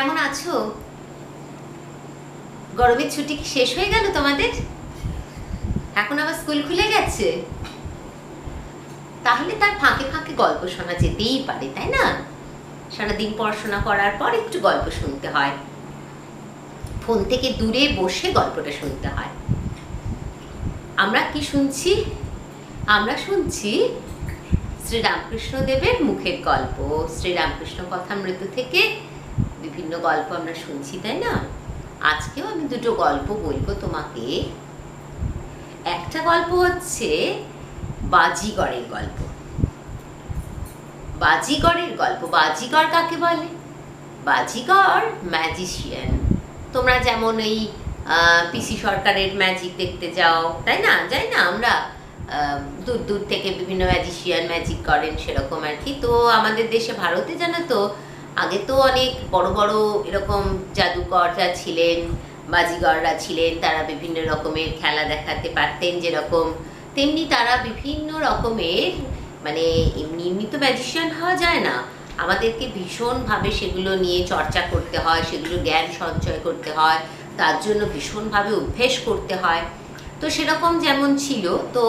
কেমন আছো? গরমের ছুটি কি শেষ হয়ে গেল তোমাদের? এখন আবার স্কুল খুলে গেছে? তাহলে তার ফাঁকে ফাঁকে গল্প শোনা যেতেই পারে, তাই না? সারাদিন পড়াশোনা করার পর একটু গল্প শুনতে হয়। ফোন থেকে দূরে বসে গল্পটা শুনতে হয়। আমরা কি শুনছি? আমরা শুনছি শ্রীরামকৃষ্ণ দেবের মুখের গল্প। শ্রীরামকৃষ্ণ কথামৃত থেকে বিভিন্ন গল্প আমরা শুনছি, তাই না? আজকেও আমি দুটো গল্প বলব তোমাকে। একটা গল্প হচ্ছে বাজিগরের গল্প। বাজিগরের গল্প, বাজিগর কাকে বলে? বাজিগর ম্যাজিশিয়ান তোমরা যেমন এই পিসি সরকারের ম্যাজিক দেখতে যাও তাই না? যাই না, আমরা দূর দূর থেকে বিভিন্ন ম্যাজিশিয়ান ম্যাজিক করেন সেরকম আর কি। তো আমাদের দেশে, ভারতে জানো তো আগে তো অনেক বড় বড় এরকম জাদুকররা ছিলেন, বাজিগররা ছিলেন, তারা বিভিন্ন রকমের খেলা দেখাতে পারতেন যেরকম। তেমনি তারা বিভিন্ন রকমের মানে এমনি এমনি তো ম্যাজিশিয়ান হওয়া যায় না। আমাদেরকে ভীষণভাবে সেগুলো নিয়ে চর্চা করতে হয়, সেগুলো জ্ঞান সঞ্চয় করতে হয়, তার জন্য ভীষণভাবে অভ্যেস করতে হয়। তো সেরকম যেমন ছিল, তো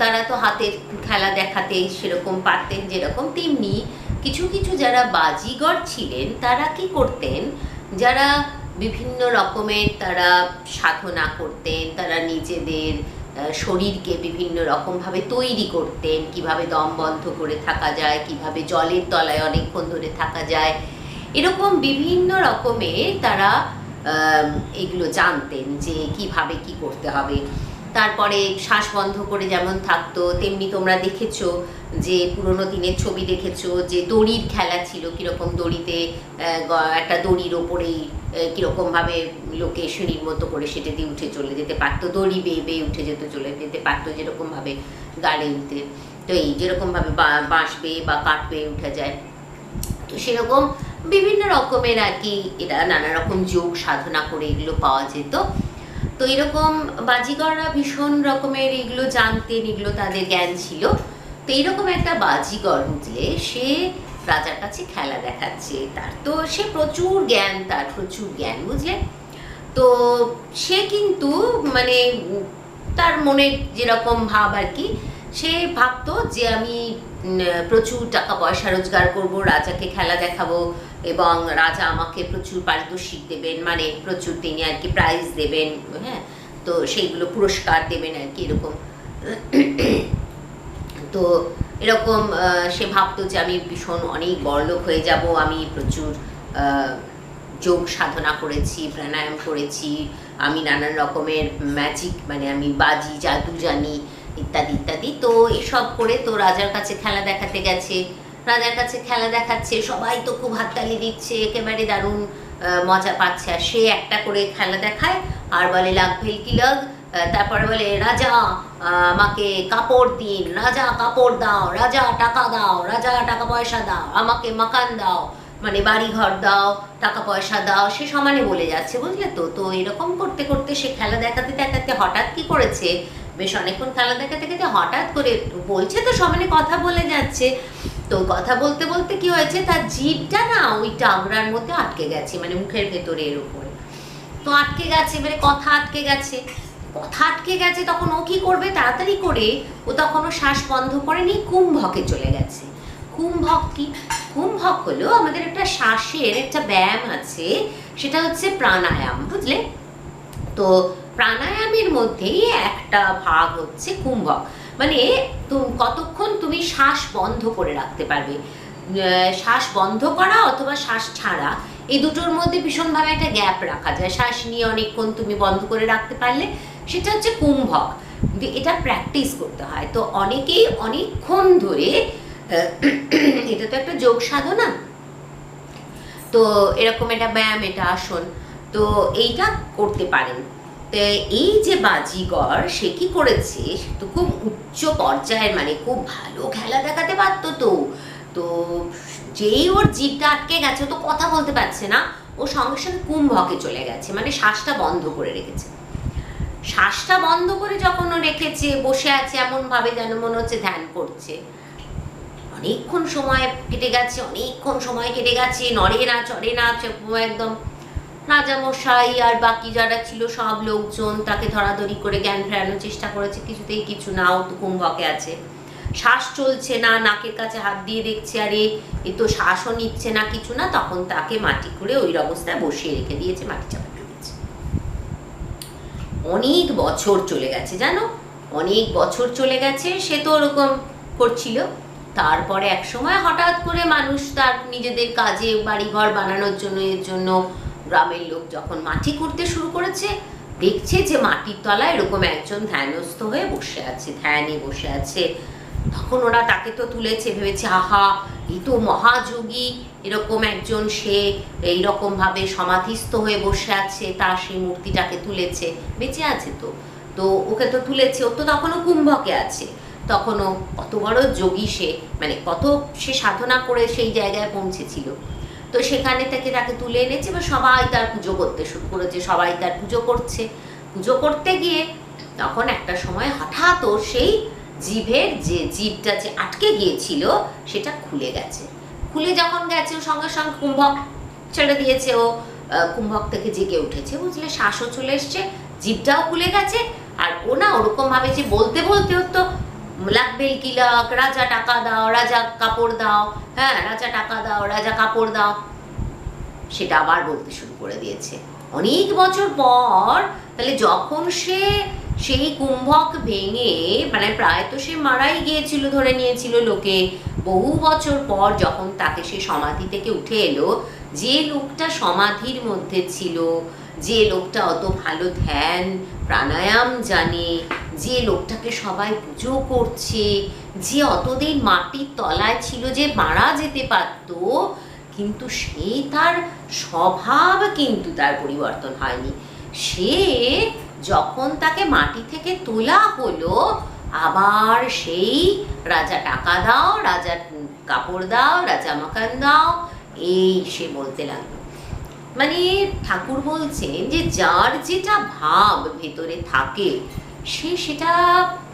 তারা তো হাতের খেলা দেখাতে সেরকম পারতেন যেরকম, তেমনি কিছু কিছু যারা বাজিগর ছিলেন, তারা কি করতেন? যারা বিভিন্ন রকমের তারা সাধনা করতেন, তারা নিজেদের শরীরকে বিভিন্ন রকমভাবে তৈরি করতেন, কীভাবে দম বন্ধ করে থাকা যায়, কীভাবে জলের তলায় অনেকক্ষণ ধরে থাকা যায়। এরকম বিভিন্ন রকমের তারা এগুলো জানতেন যে কীভাবে কি করতে হবে। তারপরে শ্বাস বন্ধ করে যেমন থাকতো, তেমনি তোমরা দেখেছ যে পুরোনো দিনের ছবি দেখেছ যে দড়ির খেলা ছিল কীরকম দড়িতে একটা দড়ির ওপরেই কীরকমভাবে লোকে সিঁড়ির মতো করে সেটা দিয়ে উঠে চলে যেতে পারতো, দড়ি বেয়ে বেয়ে উঠে যেতে চলে যেতে পারতো যেরকমভাবে গাড়ি উঠতে তো এই যেরকমভাবে বাঁশ বেয়ে বা কাঠ বেয়ে উঠে যায়। তো সেরকম বিভিন্ন রকমের আর কি এরা নানা রকম যোগ সাধনা করে এগুলো পাওয়া যেত। তো এরকম বাজিগররা ভীষণ রকমের এগুলো জানতেন, এগুলো তাদের জ্ঞান ছিল। তো এইরকম একটা বাজিগর বুঝলে সে রাজার কাছে খেলা দেখাচ্ছে। তার তো, সে প্রচুর জ্ঞান, তার প্রচুর জ্ঞান বুঝলে তো সে কিন্তু মানে তার মনে যেরকম ভাব আর কি সে ভাবতো যে আমি প্রচুর টাকা পয়সা রোজগার করব, রাজাকে খেলা দেখাবো এবং রাজা আমাকে প্রচুর পারিতোষিক দেবেন মানে প্রচুর তিনি আর কি প্রাইজ দেবেন হ্যাঁ? তো সেইগুলো পুরস্কার দেবেন আর কি এরকম। তো এরকম সে ভাবতো যে আমি ভীষণ অনেক বড়লোক হয়ে যাব, আমি প্রচুর যোগ সাধনা করেছি, প্রাণায়াম করেছি, আমি নানান রকমের ম্যাজিক মানে আমি বাজি জাদু জানি ইত্যাদি ইত্যাদি। তো এসব করে তো রাজার কাছে খেলা দেখাতে গেছে। রাজার কাছে খেলা দেখাচ্ছে, সবাই তো খুব হাততালি দিচ্ছে, একেবারে দারুণ মজা পাচ্ছে। আর সে একটা করে খেলা দেখায়, আর বলে, লাগ ভেলকি লাগ। তারপরে বলে, রাজা, আমাকে কাপড় দিন। রাজা, কাপড় দাও। রাজা, টাকা দাও। রাজা, টাকা পয়সা দাও। আমাকে মাকান দাও। মানে বাড়ি ঘর দাও, টাকা পয়সা দাও। সে সমানে বলে যাচ্ছে, বুঝলে তো? তো এরকম করতে করতে সে খেলা দেখাতে দেখাতে হঠাৎ কি করেছে? বেশ অনেকক্ষণ খেলা দেখাতে দেখাতে হঠাৎ করে বলছে তো সমানে কথা বলে যাচ্ছে। তো কথা বলতে বলতে কি হয়েছে? তার জিভটা না ওই টাগরার মধ্যে আটকে গেছে মানে মুখের ভেতরে এর উপরে। তো আটকে গেছে মানে কথা আটকে গেছে। কথা আটকে গেছে, তখন ও কি করবে? তাড়াতাড়ি করে ও তখন ও শ্বাস বন্ধ করে নিয়ে কুম্ভকে চলে গেছে। কুম্ভক কি? কুম্ভক হলো আমাদের একটা শ্বাসের একটা ব্যায়াম আছে, সেটা হচ্ছে প্রাণায়াম, বুঝলে? তো প্রাণায়ামের মধ্যেই একটা ভাগ হচ্ছে কুম্ভক মানে কতক্ষণ তুমি শ্বাস বন্ধ করে রাখতে পারবে। শ্বাস বন্ধ করা অথবা শ্বাস ছাড়া এই দুটোর মধ্যে ভীষণভাবে একটা গ্যাপ রাখা যায়। শ্বাস নিয়ে অনেকক্ষণ তুমি বন্ধ করে রাখতে পারলে সেটা হচ্ছে কুম্ভক এটা প্র্যাকটিস করতে হয়। তো অনেকেই অনেকক্ষণ ধরে এটা তো একটা যোগ সাধনা। তো এরকম একটা ব্যায়াম, এটা আসন। তো এইটা করতে পারেন। এই যে বাজিগর, সে কি করেছে? সে তো খুব উচ্চ পর্যায়ের মানে খুব ভালো খেলা দেখাতে পারতো তো। তো যেই ওর জিভটা আটকে গেছে তো কথা বলতে পারছে না। ও সঙ্গে সঙ্গে কুম্ভকে চলে গেছে মানে শ্বাসটা বন্ধ করে রেখেছে। শ্বাসটা বন্ধ করে যখন ও রেখেছে, বসে আছে এমন ভাবে যেন মনে হচ্ছে ধ্যান করছে। অনেকক্ষণ সময় কেটে গেছে, অনেকক্ষণ সময় কেটে গেছে, নড়ে না, চড়ে না একদম রাজামশাই আর বাকি যারা ছিল সব লোকজন তাকে ধরাধরি করে জ্ঞান ফেরানোর চেষ্টা করেছে, কিছুতেই কিছু না, ও তো কুম্ভকে আছে। শ্বাস চলছে না, নাকের কাছে হাত দিয়ে দেখছে, আরে, এ তো শ্বাসও নিচ্ছে না, কিছু না, তখন তাকে মাটি করে ওই অবস্থায় বসিয়ে রেখে দিয়েছে, মাটি চাপা দিয়েছে। অনেক বছর চলে গেছে, জানো? অনেক বছর চলে গেছে, সে তো ওরকম করছিল। তারপরে এক সময় হঠাৎ করে মানুষ তার নিজেদের কাজে, বাড়িঘর বানানোর জন্য, এর জন্য গ্রামের লোক যখন মাটি করতে শুরু করেছে, দেখছে যে মাটির তলায় এরকম একজন ধ্যানস্থ হয়ে বসে আছে, ধ্যানে বসে আছে। তখন ওরা তাকে তো তুলেছে, ভেবেছে, আহা এই তো মহাযোগী, এরকম একজন সে এইরকম ভাবে সমাধিস্থ হয়ে বসে আছে তার সেই মূর্তিটাকে তুলেছে, বেঁচে আছে তো। তো ওকে তো তুলেছে, ও তো তখনও কুম্ভকে আছে। তখনও কত বড় যোগী সে মানে কত সে সাধনা করে সেই জায়গায় পৌঁছেছিল। তো সেখানে থেকে তাকে তুলে এনেছে বা সবাই তার পুজো করতে শুরু করেছে, সবাই তার পুজো করছে। পুজো করতে গিয়ে তখন একটা সময় হঠাৎ ওর সেই জিভের যে জিভটা যে আটকে গিয়েছিল, সেটা খুলে গেছে। খুলে যখন গেছে, ও সঙ্গে সঙ্গে কুম্ভক ছেড়ে দিয়েছে ও। কুম্ভক থেকে জেগে উঠেছে। বুঝলে শ্বাসও চলে এসছে, জিভটাও খুলে গেছে। আর ও না ওরকমভাবে যে বলতে বলতে ওর তো লাগবেল কিলাক রাজা টাকা দাও, রাজা কাপড় দাও হ্যাঁ রাজা টাকা দাও, রাজা কাপড় দাও। সেটা আবার বলতে শুরু করে দিয়েছে। অনেক বছর পর, তাহলে যখন সে সেই কুম্ভক ভেঙে মানে প্রায় তো সে মারাই গিয়েছিল, ধরে নিয়েছিল লোকে, বহু বছর পর যখন তাকে সে সমাধি থেকে উঠে এলো, যে লোকটা সমাধির মধ্যে ছিল, যে লোকটা অত ভালো ধ্যান, প্রাণায়াম জানে যে লোকটাকে সবাই পুজো করছে, যে অতদিন মাটির তলায় ছিল যে মারা যেতে পারতো, কিন্তু সে তার স্বভাব কিন্তু তার পরিবর্তন হয়নি। সে যখন তাকে মাটি থেকে তোলা হলো, আবার সেই রাজা টাকা দাও, রাজা কাপড় দাও, রাজা মাকান দাও, এই সে বলতে লাগল। মানে ঠাকুর বলছেন যে যার যেটা ভাব ভেতরে থাকে সে সেটা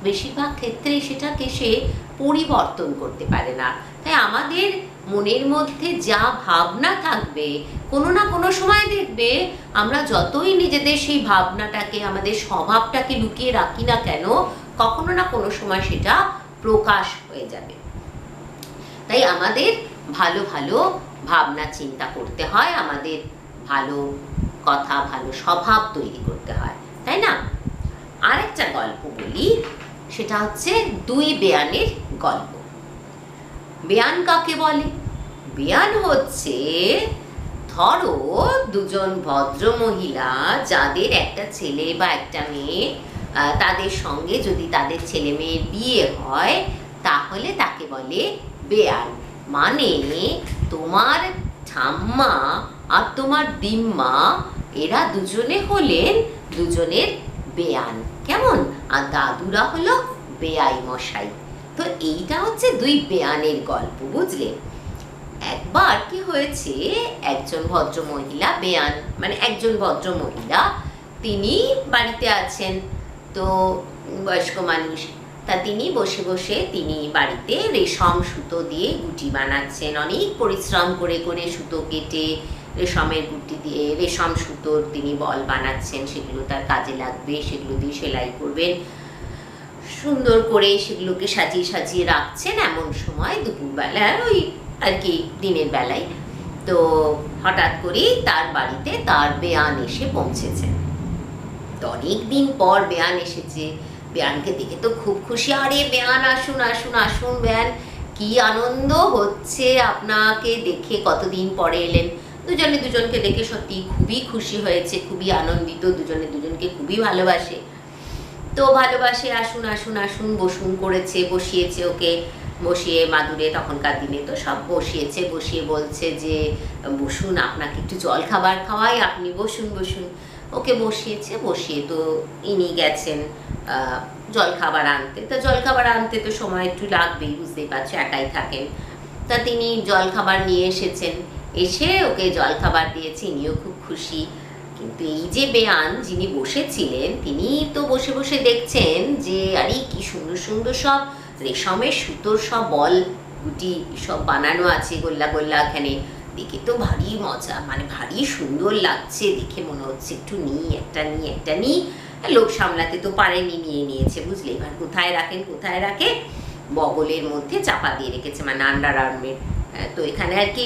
বেশিরভাগ ক্ষেত্রে সেটাকে সে পরিবর্তন করতে পারে না। তাই আমাদের মনের মধ্যে যা ভাবনা থাকবে, কোনো না কোনো সময় দেখবে আমরা যতই নিজেদের সেই ভাবনাটাকে, আমাদের স্বভাবটাকে লুকিয়ে রাখি না কেন, কখনো না কোনো সময় সেটা প্রকাশ হয়ে যাবে। তাই আমাদের ভালো ভালো ভাবনা চিন্তা করতে হয়, আমাদের ভালো কথা, ভালো স্বভাব তৈরি করতে হয়। তাই না? আরেকটা গল্প বলি, সেটা হচ্ছে দুই বেয়ানের গল্প। বেয়ান কাকে বলে? বেয়ান হচ্ছে, ধরো দুজন ভদ্র মহিলা যাদের একটা ছেলে বা একটা মেয়ে তাদের সঙ্গে যদি তাদের ছেলে মেয়ের বিয়ে হয়, তাহলে তাকে বলে বেয়ান। মানে তোমার ঠাম্মা আর তোমার দিম্মা এরা দুজনে হলেন দুজনের বেয়ান। কেমন? আর দাদুরা হলো বেয়াই মশাই। তো এইটা হচ্ছে দুই বেয়ানের গল্প, বুঝলে? একবার কি হয়েছে, একজন ভদ্র মহিলা বেয়ান মানে একজন ভদ্র মহিলা তিনি বাড়িতে আছেন। তো বয়স্ক মানুষ, তা তিনি বসে বসে তিনি বাড়িতে রেশম সুতো দিয়ে গুটি বানাচ্ছেন। অনেক পরিশ্রম করে করে সুতো কেটে রেশমের গুটি দিয়ে, রেশম সুতোর তিনি বল বানাচ্ছেন, সেগুলো তার কাজে লাগবে, সেগুলো দিয়ে সেলাই করবেন। সুন্দর করে সেগুলোকে সাজিয়ে সাজিয়ে রাখছেন এমন সময় দুপুরবেলা, ওই আর কি দিনের বেলায়। তো হঠাৎ করেই তার বাড়িতে তার বেয়ান এসে পৌঁছেছেন তো অনেক দিন পর বেয়ান এসেছে। বেয়ানকে দেখে তো খুব খুশি। আরে বেয়ান, আসুন আসুন আসুন বেয়ান, কি আনন্দ হচ্ছে আপনাকে দেখে। কতদিন পরে এলেন? দুজনে দুজনকে দেখে সত্যি খুবই খুশি হয়েছে, খুবই আনন্দিত, দুজনে দুজনকে খুবই ভালোবাসে। তো ভালোবাসে, আসুন আসুন আসুন, বসুন করেছে, বসিয়েছে ওকে, বসিয়ে মাদুরে তখনকার দিনে তো সব বসিয়েছে, বসিয়ে বলছে যে, বসুন, আপনাকে একটু জল খাবার খাওয়াই, আপনি বসুন বসুন। ওকে বসিয়েছে, বসিয়ে তো ইনি গেছেন জল খাবার আনতে। তা জল খাবার আনতে তো সময় একটু লাগবেই, বুঝতেই পারছ, একাই থাকেন। তা তিনি জল খাবার নিয়ে এসেছেন। এসে ওকে জল খাবার দিয়েছে, ইনিও খুব খুশি। কিন্তু এই যে বেয়ান যিনি বসেছিলেন, তিনি তো বসে বসে দেখছেন যে, আরে কি সুন্দর সুন্দর সব রেশমের সুতোর সব বল, গুটি সব বানানো আছে গোল্লা গোল্লা এখানে। দেখে তো ভারী মজা মানে ভারী সুন্দর লাগছে দেখে মনে হচ্ছে, একটু নিই একটা নিই একটা নিই লোক সামলাতে তো পারেনি, নিয়ে নিয়েছে, বুঝলে? এবার কোথায় রাখেন, কোথায় রাখে? বগলের মধ্যে চাপা দিয়ে রেখেছে মানে আন্ডার আর্মের। তো এখানে আর কি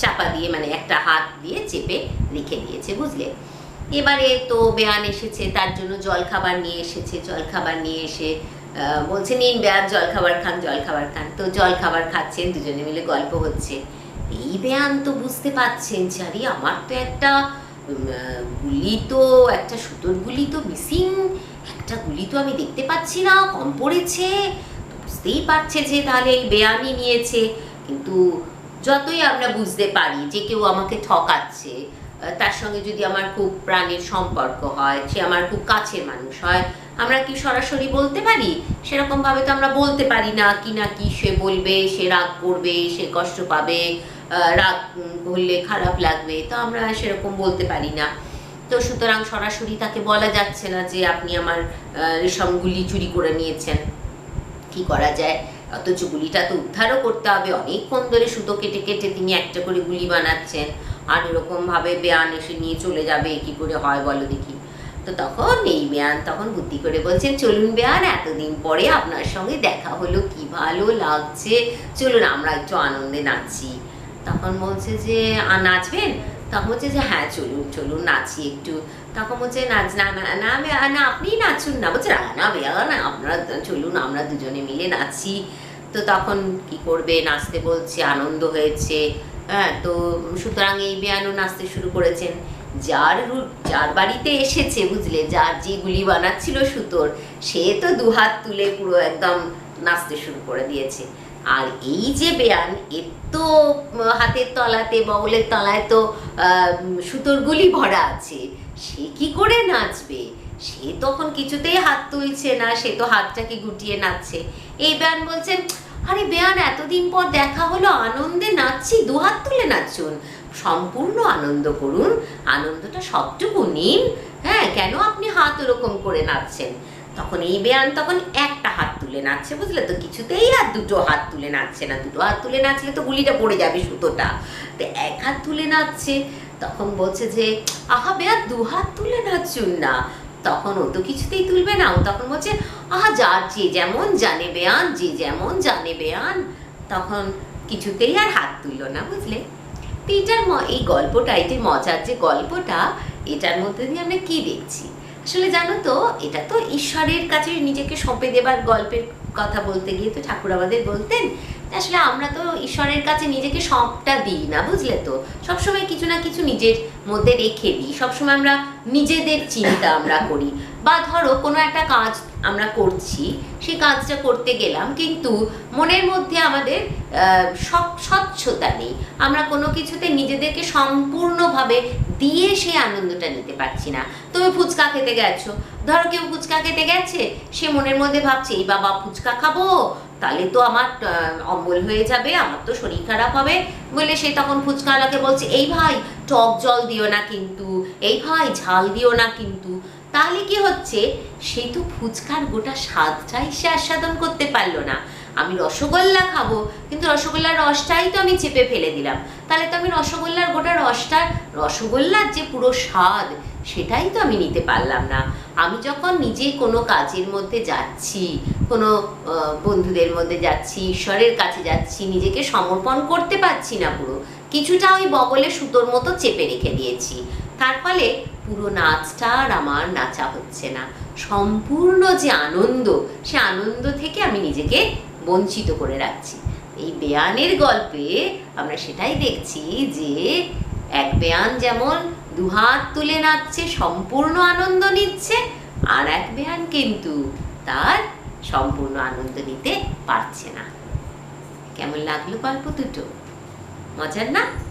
চাপা দিয়ে মানে একটা হাত দিয়ে চেপে রেখে দিয়েছে, বুঝলে? এবারে তো বেয়ান এসেছে, তার জন্য জল খাবার নিয়ে এসেছে জল খাবার নিয়ে এসে বলছে, নিন বেয়ান জল খাবার খান জল খাবার খান। তো জল খাবার খাচ্ছেন, দুজনে মিলে গল্প হচ্ছে। এই বেয়ান তো বুঝতে পারছেন আরে, আমার তো একটা গুলি তো, একটা সুতোর গুলি তো মিসিং, একটা গুলি তো আমি দেখতে পাচ্ছি না, কম পড়েছে। বুঝতেই পারছে যে তাহলে এই বেয়ানই নিয়েছে। কিন্তু যতই আমরা বুঝতে পারি যে কেউ আমাকে ঠকাচ্ছে তার সঙ্গে যদি আমার খুব প্রাণের সম্পর্ক হয়, সে আমার খুব কাছের মানুষ হয়, আমরা কি সরাসরি বলতে পারি? সেরকম ভাবে তো আমরা বলতে পারি না কি না কি সে বলবে, সে রাগ করবে, সে কষ্ট পাবে রাগ করলে খারাপ লাগবে, তো আমরা সেরকম বলতে পারি না। তো সুতরাং সরাসরি তাকে বলা যাচ্ছে না যে আপনি আমার রেশমগুলি চুরি করে নিয়েছেন। কি করা যায়? অথচ গুলিটা তো উদ্ধারও করতে হবে। অনেকক্ষণ ধরে সুতো কেটে কেটে তিনি একটা করে গুলি বানাচ্ছেন। আর এরকম ভাবে বেয়ান এসে নিয়ে চলে যাবে কি করে হয় বলো দেখি। তো তখন এই বেয়ান তখন বুদ্ধি করে বলছেন চলুন বেয়ান, এতদিন পরে আপনার সঙ্গে দেখা হলো, কি ভালো লাগছে। চলুন, আমরা একটু আনন্দে নাচি। তখন বলছে যে নাচবেন? তখন বলছে যে হ্যাঁ চলুন চলুন, নাচি একটু। তখন বলছে নাচ না না না না আপনিই নাচুন না বলছে না বেয়া না আপনারা চলুন আমরা দুজনে মিলে নাচি তো তখন কি করবে নাচতে বলছে আনন্দ হয়েছে হ্যাঁ তো সুতরাং এই বেয়ানও নাচতে শুরু করেছেন যার যার বাড়িতে এসেছে বুঝলে যার যে গুলি বানাচ্ছিল সুতোর সে তো দুহাত তুলে পুরো একদম নাচতে শুরু করে দিয়েছে আর এই যে বেয়ান এর তো হাতের তলাতে বগলের তলায় তো সুতোর গুলি ভরা আছে সে কি করে নাচবে? সে তখন কিছুতেই হাত তুলছে না, সে তো হাতটাকে গুটিয়ে নাচছে। এই বেয়ান বলছেন আরে বেয়ান, এতদিন পর দেখা হলো, আনন্দে নাচছি দুহাত তুলে নাচুন। সম্পূর্ণ আনন্দ করুন, আনন্দটা সবটুকু নিন। হ্যাঁ কেন আপনি হাত ওরকম করে নাচছেন? তখন এই বেয়ান তখন একটা হাত তুলে নাচছে, বুঝলে তো? কিছুতেই আর দুটো হাত তুলে নাচছে না। দুটো হাত তুলে নাচলে তো গুলিটা পড়ে যাবে সুতোটা। তো এক হাত তুলে নাচছে তখন বলছে যে, আহা বেয়া, দু হাত তুলে নাচুন না। তখন ও তো কিছুতেই তুলবে না। ও তখন বলছে, আহা যার যে যেমন জানে বেয়ান, যে যেমন জানে বেয়ান। তখন কিছুতেই আর হাত তুললো না, বুঝলে? তো এটার ম- এই গল্পটা, এই যে মজার যে গল্পটা, এটার মধ্যে দিয়ে আমরা কি দেখছি? আসলে জানো তো, এটা তো ঈশ্বরের কাছে নিজেকে সঁপে দেবার গল্পের কথা বলতে গিয়ে তো ঠাকুর আমাদের বলতেন আসলে আমরা তো ঈশ্বরের কাছে নিজেকে সবটা দিই না, বুঝলে তো? সবসময় কিছু না কিছু নিজের মধ্যে রেখে দিই। সবসময় আমরা নিজেদের চিন্তা আমরা করি। বা ধরো, কোনো একটা কাজ আমরা করছি, সেই কাজটা করতে গেলাম, কিন্তু মনের মধ্যে আমাদের স্বচ্ছতা নেই। আমরা কোনো কিছুতে নিজেদেরকে সম্পূর্ণভাবে দিয়ে সেই আনন্দটা নিতে পারছি না। তুমি ফুচকা খেতে গেছো। ধরো কেউ ফুচকা খেতে গেছে, সে মনের মধ্যে ভাবছে, এই বাবা, ফুচকা খাব? তাহলে তো আমার অম্বল হয়ে যাবে, আমার তো শরীর খারাপ হবে বলে সে তখন ফুচকাওয়ালাকে বলছে, এই ভাই, টক জল দিও না কিন্তু, এই ভাই, ঝাল দিও না কিন্তু। তাহলে কি হচ্ছে? সে তো ফুচকার গোটা স্বাদটাই সে আস্বাদন করতে পারল না। আমি রসগোল্লা খাব, কিন্তু রসগোল্লার রসটাই তো আমি চেপে ফেলে দিলাম। তাহলে তো আমি রসগোল্লার গোটা রসটার, রসগোল্লার যে পুরো স্বাদ, সেটাই তো আমি নিতে পারলাম না। আমি যখন নিজে কোনো কাজের মধ্যে যাচ্ছি কোনো বন্ধুদের মধ্যে যাচ্ছি, ঈশ্বরের কাছে যাচ্ছি, নিজেকে সমর্পণ করতে পারছি না পুরো। কিছুটা ওই বগলে সুতোর মতো চেপে রেখে দিয়েছি। তার ফলে পুরো নাচটা আর আমার নাচা হচ্ছে না। সম্পূর্ণ যে আনন্দ, সে আনন্দ থেকে আমি নিজেকে বঞ্চিত করে রাখছি। এই বেয়ানের গল্পে আমরা সেটাই দেখছি যে, এক বেয়ান যেমন দুহাত তুলে নাচছে, সম্পূর্ণ আনন্দ নিচ্ছে, আর এক বেয়ান কিন্তু তার সম্পূর্ণ আনন্দ নিতে পারছে না। কেমন লাগল গল্প দুটো? মজার না?